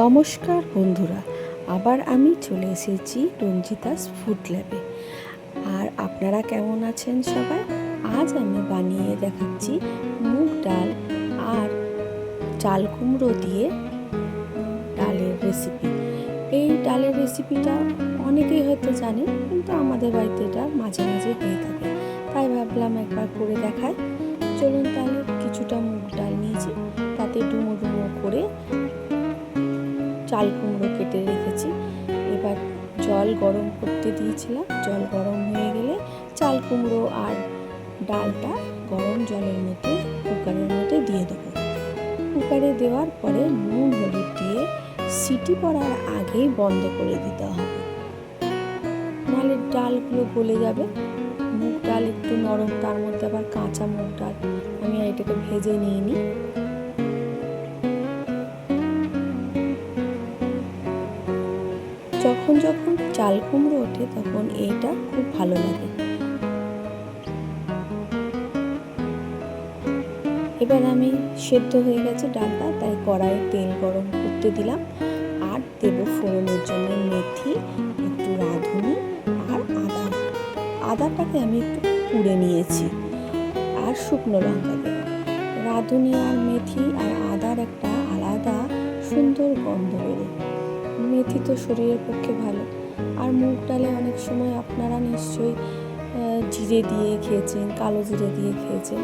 নমস্কার বন্ধুরা, আবার আমি চলে এসেছি রঞ্জিতাস ফুড ল্যাবে আর আপনারা কেমন আছেন সবাই? আজ আমি বানিয়ে দেখাচ্ছি মুগ ডাল আর চাল কুমড়ো দিয়ে ডালের রেসিপি এই ডালের রেসিপিটা অনেকেই হয়তো জানেন, কিন্তু আমাদের বাড়িতে এটা মাঝে মাঝে হয়ে থাকে। তাই ভাবলাম একবার করে দেখায় চলুন তাহলে কিছুটা মুগ ডাল নিয়েছি, তাতে ডুমো ডুমো করে চাল কুমড়ো কেটে রেখেছি। এবার জল গরম করতে দিয়েছিলাম। জল গরম হয়ে গেলে চাল, কুমড়ো আর ডালটা গরম জলের মধ্যে, কুকারের মধ্যে দিয়ে দেবো। কুকারে দেওয়ার পরে নুন, হলুদ দিয়ে সিটি পড়ার আগেই বন্ধ করে দিতে হবে। নাহলে ডালগুলো গলে যাবে। মুগ ডাল একটু নরম, তার মধ্যে আবার কাঁচা মুগ ডাল। আমি এটাকে ভেজে নিয়ে নিই যখন যখন চাল কুমড়ো ওঠে তখন এটা খুব ভালো লাগে। এবার আমি সেদ্ধ হয়ে গেছে ডালটা, তাই কড়াইয়ে তেল গরম করতে দিলাম। আর দেব ফোড়নের জন্য মেথি, একটু রাঁধুনি আর আদা। আদাটাকে আমি একটু কুড়ে নিয়েছি আর শুকনো লঙ্কা দেব। রাঁধুনি আর মেথি আর আদার একটা আলাদা সুন্দর গন্ধ বেরোয়। তো শরীরের পক্ষে ভালো। আর মুগ ডালে অনেক সময় আপনারা নিশ্চয়ই জিরে দিয়ে খেয়েছেন, কালো জিরে দিয়ে খেয়েছেন।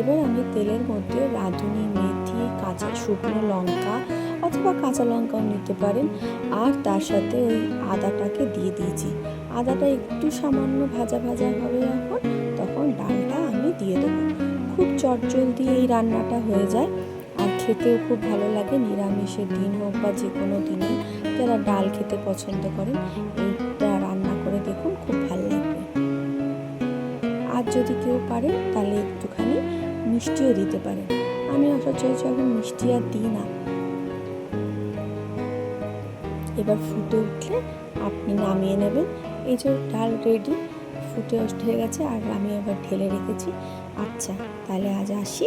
এবার আমি তেলের মধ্যে রাঁধুনি, মেথি, কাঁচা শুকনো লঙ্কা অথবা কাঁচা লঙ্কাও নিতে পারেন। আর তার সাথে ওই আদাটাকে দিয়ে দিয়েছি। আদাটা একটু সামান্য ভাজা ভাজা হবে যখন, তখন ডালটা আমি দিয়ে দেবো। খুব চটজলদি এই রান্নাটা হয়ে যায়। খেতেও খুব ভালো লাগে, নিরামিষের দিন হোক বা যে কোনো দিনই যারা ডাল খেতে পছন্দ করেন, এইটা রান্না করে দেখুন, খুব ভালো লাগবে। আর যদি কেউ পারে, তাহলে একটুখানি মিষ্টিও দিতে পারে। আমি সচরাচর এখন মিষ্টি আর দিই না। এবার ফুটে উঠলে আপনি নামিয়ে নেবেন। এই যে ডাল রেডি ফুটে উঠে গেছে, আর আমি এবার ঢেলে রেখেছি। আচ্ছা তাহলে আজ আসি।